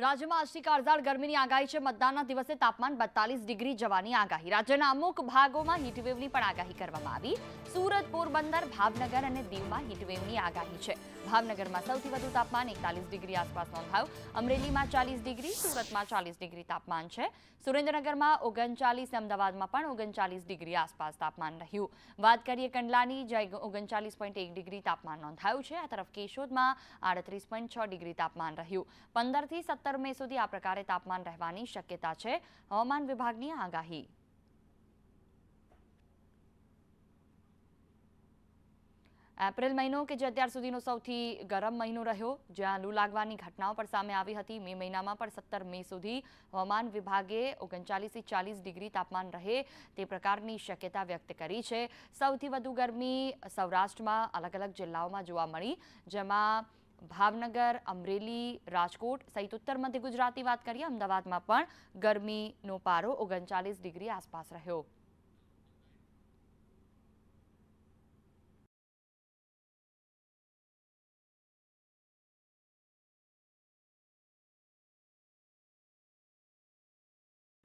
રાજ્યમાં આજથી કાળઝાળ ગરમીની આગાહી છે. મતદાનના દિવસે તાપમાન બત્તાલીસ ડિગ્રી જવાની આગાહી. રાજ્યના અમુક ભાગોમાં હીટવેવની પણ આગાહી કરવામાં આવી. સુરત, પોરબંદર, ભાવનગર અને દીવમાં હીટવેવની આગાહી છે. ભાવનગરમાં સૌથી વધુ તાપમાન એકતાલીસ ડિગ્રી આસપાસ નોંધાયું. અમરેલીમાં ચાલીસ ડિગ્રી, સુરતમાં ચાલીસ ડિગ્રી તાપમાન છે. સુરેન્દ્રનગરમાં ઓગણચાલીસ, અમદાવાદમાં પણ ઓગણચાલીસ ડિગ્રી આસપાસ તાપમાન રહ્યું. વાત કરીએ કંડલાની, જ્યાં ઓગણચાલીસ પોઈન્ટ એક ડિગ્રી તાપમાન નોંધાયું છે. આ તરફ કેશોદમાં આડત્રીસ પોઈન્ટ છ ડિગ્રી તાપમાન રહ્યું. પંદરથી સત્તર મે સુધી આ પ્રકારે તાપમાન રહેવાની શક્યતા છે. હવામાન વિભાગની આગાહી. એપ્રિલ મહિનો કે જે અત્યાર સુધીનો સૌથી ગરમ મહિનો રહ્યો, જ્યાં લૂ લાગવાની ઘટનાઓ પણ સામે આવી હતી. મે મહિનામાં પણ સત્તર મે સુધી હવામાન વિભાગે ઓગણચાલીસથી ચાલીસ ડિગ્રી તાપમાન રહે તે પ્રકારની શક્યતા વ્યક્ત કરી છે. સૌથી વધુ ગરમી સૌરાષ્ટ્રમાં અલગ અલગ જિલ્લાઓમાં જોવા મળી, જેમાં ભાવનગર, અમરેલી, રાજકોટ સહિત ઉત્તર મધ્ય ગુજરાતની વાત કરીએ, અમદાવાદમાં પણ ગરમીનો પારો ઓગણચાલીસ ડિગ્રી આસપાસ રહ્યો.